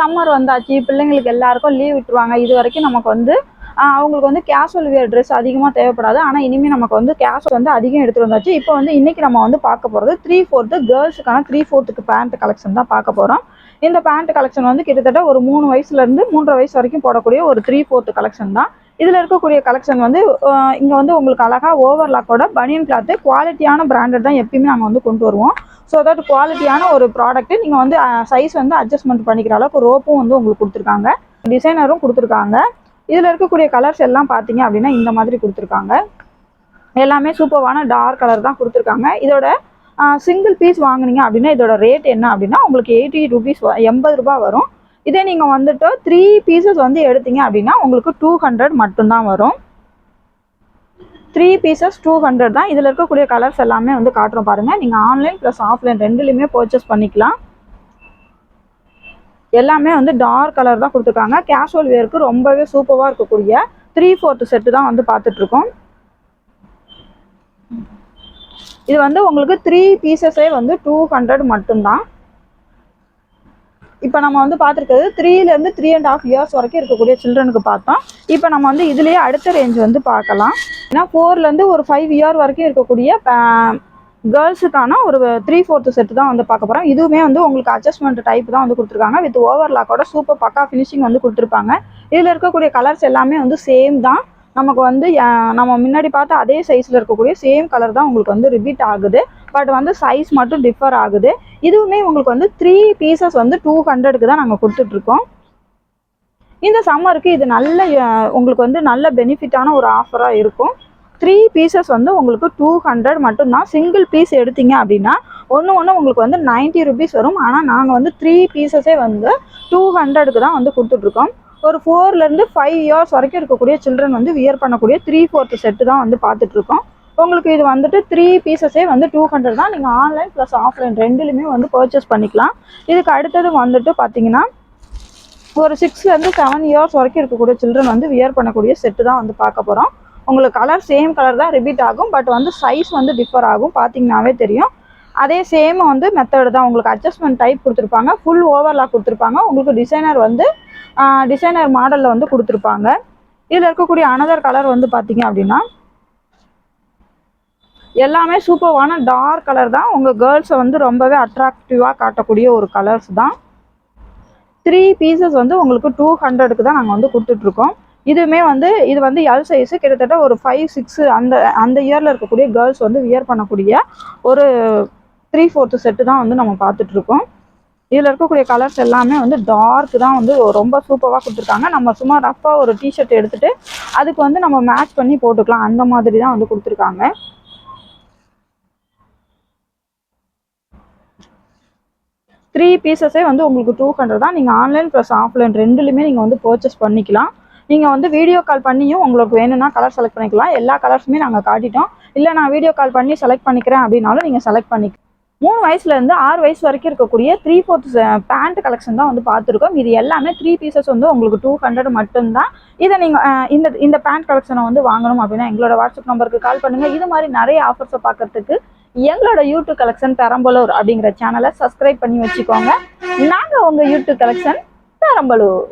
Summer வந்தாச்சு பிள்ளைங்களுக்கு எல்லாருக்கும் லீவ் விட்டுருவாங்க. இது வரைக்கும் நமக்கு வந்து அவங்களுக்கு வந்து கேஷுவல் வியர் ட்ரெஸ் அதிகமாக தேவைப்படாது. ஆனால் இனிமேல் நமக்கு வந்து கேஷுவல் வந்து அதிகம் எடுத்துகிட்டு வந்தாச்சு. இப்போ வந்து இன்றைக்கி நம்ம வந்து பார்க்க போகிறது த்ரீ ஃபோர்த்து கேர்ள்ஸுக்கான த்ரீ ஃபோர்த்துக்கு பேண்ட் கலெக்ஷன் தான் பார்க்க போகிறோம் இந்த பேண்ட் கலெக்ஷன் வந்து கிட்டத்தட்ட ஒரு மூணு வயசுலேருந்து மூன்றரை வயசு வரைக்கும் போடக்கூடிய ஒரு த்ரீ ஃபோர்த்து கலெக்ஷன் தான். இதில் இருக்கக்கூடிய கலெக்ஷன் வந்து இங்கே வந்து உங்களுக்கு அழகாக ஓவர்லாக்கோட பனியன் கிளாத்து குவாலிட்டியான பிராண்டட் தான் எப்பயுமே நாங்கள் வந்து கொண்டு வருவோம். ஸோ தட் குவாலிட்டியான ஒரு ப்ராடக்ட் நீங்கள் வந்து சைஸ் வந்து அட்ஜஸ்ட்மெண்ட் பண்ணிக்கிற அளவுக்கு ரோப்பும் வந்து உங்களுக்கு கொடுத்துருக்காங்க. டிசைனரும் கொடுத்துருக்காங்க. இதில் இருக்கக்கூடிய கலர்ஸ் எல்லாம் பார்த்தீங்க அப்படின்னா இந்த மாதிரி கொடுத்துருக்காங்க. எல்லாமே சூப்பர்வான டார்க் கலர் தான் கொடுத்துருக்காங்க. இதோட சிங்கிள் பீஸ் வாங்குனீங்க அப்படின்னா இதோட ரேட் என்ன அப்படின்னா உங்களுக்கு எயிட்டி ருபீஸ் எண்பது ரூபாய் வரும். இதே நீங்கள் வந்துட்டு த்ரீ பீசஸ் வந்து எடுத்தீங்க அப்படின்னா உங்களுக்கு டூ ஹண்ட்ரட் மட்டும்தான் வரும். த்ரீ பீசஸ் டூ ஹண்ட்ரட் தான். இதில் இருக்கக்கூடிய கலர்ஸ் எல்லாமே வந்து காட்டுறோம் பாருங்கள் நீங்கள் ஆன்லைன் ப்ளஸ் ஆஃப்லைன் ரெண்டுலேயுமே பர்ச்சேஸ் பண்ணிக்கலாம். எல்லாமே வந்து டார்க் கலர் தான் கொடுத்துருக்காங்க. கேஷுவல் வேருக்கு ரொம்பவே சூப்பராக இருக்கக்கூடிய த்ரீ ஃபோர்த்து செட்டு தான் வந்து பார்த்துட்ருக்கோம். இது வந்து உங்களுக்கு த்ரீ பீசஸே வந்து டூ ஹண்ட்ரட் மட்டும்தான். இப்போ நம்ம வந்து பார்த்துருக்கிறது த்ரீலேருந்து த்ரீ அண்ட் ஆஃப் இயர்ஸ் வரைக்கும் இருக்கக்கூடிய சில்ட்ரனுக்கு பார்த்தோம். இப்போ நம்ம வந்து இதுலேயே அடுத்த ரேஞ்ச் வந்து பார்க்கலாம். ஏன்னா ஃபோர்லேருந்து ஒரு ஃபைவ் இயர் வரைக்கும் இருக்கக்கூடிய கேர்ள்ஸுக்கான ஒரு த்ரீ ஃபோர்த்து செட்டு தான் வந்து பார்க்க போகிறோம் இதுவுமே வந்து உங்களுக்கு அட்ஜஸ்ட்மெண்ட் டைப் தான் வந்து கொடுத்துருக்காங்க. வித் ஓவர்லாக்கோட சூப்பர் பக்கா ஃபினிஷிங் வந்து கொடுத்துருப்பாங்க. இதில் இருக்கக்கூடிய கலர்ஸ் எல்லாமே வந்து சேம் தான். நமக்கு வந்து நம்ம முன்னாடி பார்த்த அதே சைஸில் இருக்கக்கூடிய சேம் கலர் தான் உங்களுக்கு வந்து ரிப்பீட் ஆகுது. பட் வந்து சைஸ் மட்டும் டிஃபர் ஆகுது. இதுவுமே உங்களுக்கு வந்து த்ரீ பீசஸ் வந்து டூ ஹண்ட்ரடுக்கு தான் நாங்கள் கொடுத்துட்ருக்கோம். இந்த சம்மருக்கு இது நல்ல உங்களுக்கு வந்து நல்ல பெனிஃபிட்டான ஒரு ஆஃபராக இருக்கும். த்ரீ பீசஸ் வந்து உங்களுக்கு டூ ஹண்ட்ரட் மட்டும்தான் சிங்கிள் பீஸ் எடுத்தீங்க அப்படின்னா ஒன்று ஒன்று உங்களுக்கு வந்து 90 ருபீஸ் வரும். ஆனால் நாங்கள் வந்து த்ரீ பீசஸே வந்து டூ ஹண்ட்ரடுக்கு தான் வந்து கொடுத்துட்ருக்கோம். ஒரு ஃபோர்லேருந்து ஃபைவ் இயர்ஸ் வரைக்கும் இருக்கக்கூடிய சில்ட்ரன் வந்து வியர் பண்ணக்கூடிய த்ரீ ஃபோர்த்து செட்டு தான் வந்து பார்த்துட்ருக்கோம். உங்களுக்கு இது வந்துட்டு த்ரீ பீசஸே வந்து டூ ஹண்ட்ரட் தான். நீங்கள் ஆன்லைன் ப்ளஸ் ஆஃப்லைன் ரெண்டுலையுமே வந்து பர்ச்சேஸ் பண்ணிக்கலாம். இதுக்கு அடுத்தது வந்துட்டு பார்த்தீங்கன்னா ஒரு சிக்ஸ்லேருந்து செவன் இயர்ஸ் வரைக்கும் இருக்கக்கூடிய சில்ட்ரன் வந்து வியர் பண்ணக்கூடிய செட்டு தான் வந்து பார்க்க போகிறோம் உங்களுக்கு கலர் சேம் கலர் தான் ரிப்பீட் ஆகும் பட் வந்து சைஸ் வந்து டிஃபர் ஆகும். பார்த்தீங்கன்னாவே தெரியும். அதே சேம் வந்து மெத்தடு தான். உங்களுக்கு அட்ஜஸ்ட்மெண்ட் டைப் கொடுத்துருப்பாங்க ஃபுல் ஓவர்லாக் கொடுத்துருப்பாங்க. உங்களுக்கு டிசைனர் வந்து டிசைனர் மாடலில் வந்து கொடுத்துருப்பாங்க. இதில் இருக்கக்கூடிய அனதர் கலர் வந்து பார்த்தீங்க அப்படின்னா எல்லாமே சூப்பர்வான டார்க் கலர் தான். உங்கள் கேர்ள்ஸை வந்து ரொம்பவே அட்ராக்டிவாக காட்டக்கூடிய ஒரு கலர்ஸ் தான். த்ரீ பீசஸ் வந்து உங்களுக்கு டூ ஹண்ட்ரடுக்கு தான் நாங்கள் வந்து கொடுத்துட்ருக்கோம். இதுவுமே வந்து இது வந்து எல் சைஸு கிட்டத்தட்ட ஒரு ஃபைவ் சிக்ஸு அந்த அந்த இயரில் இருக்கக்கூடிய கேர்ள்ஸ் வந்து வியர் பண்ணக்கூடிய ஒரு த்ரீ ஃபோர்த்து செட்டு தான் வந்து நம்ம பார்த்துட்ருக்கோம். இதில் இருக்கக்கூடிய கலர்ஸ் எல்லாமே வந்து டார்க் தான் வந்து ரொம்ப சூப்பராக கொடுத்துருக்காங்க. நம்ம சும்மா ரஃப்பாக ஒரு டிஷர்ட் எடுத்துகிட்டு அதுக்கு வந்து நம்ம மேட்ச் பண்ணி போட்டுக்கலாம். அந்த மாதிரி தான் வந்து கொடுத்துருக்காங்க. த்ரீ பீசஸே வந்து உங்களுக்கு டூ ஹண்ட்ரட் தான். நீங்கள் ஆன்லைன் ப்ளஸ் ஆஃப்லைன் ரெண்டுலையுமே நீங்கள் வந்து பர்ச்சேஸ் பண்ணிக்கலாம். நீங்கள் வந்து வீடியோ கால் பண்ணியும் உங்களுக்கு வேணும்னா கலர் செலக்ட் பண்ணிக்கலாம். எல்லா கலர்ஸுமே நாங்கள் காட்டிட்டோம். இல்லை நான் வீடியோ கால் பண்ணி செலக்ட் பண்ணிக்கிறேன் அப்படின்னாலும் நீங்கள் செலக்ட் பண்ணி மூணு வயசுலேருந்து ஆறு வயசு வரைக்கும் இருக்கக்கூடிய த்ரீ ஃபோர்த் பேண்ட் கலெக்ஷன் தான் வந்து பார்த்துருக்கோம். இது எல்லாமே த்ரீ பீசஸ் வந்து உங்களுக்கு டூ ஹண்ட்ரட் மட்டும்தான். இதை நீங்கள் இந்த இந்த பேண்ட் கலெக்ஷனை வந்து வாங்கணும் அப்படின்னா எங்களோட வாட்ஸ்அப் நம்பருக்கு கால் பண்ணுங்கள் இது மாதிரி நிறைய ஆஃபர்ஸை பார்க்கறதுக்கு எங்களோட யூடியூப் கலெக்ஷன் பெரம்பலூர் அப்படிங்கிற சேனலை சப்ஸ்கிரைப் பண்ணி வச்சுக்கோங்க. நாங்கள் உங்கள் யூடியூப் கலெக்ஷன் பெரம்பலூர்.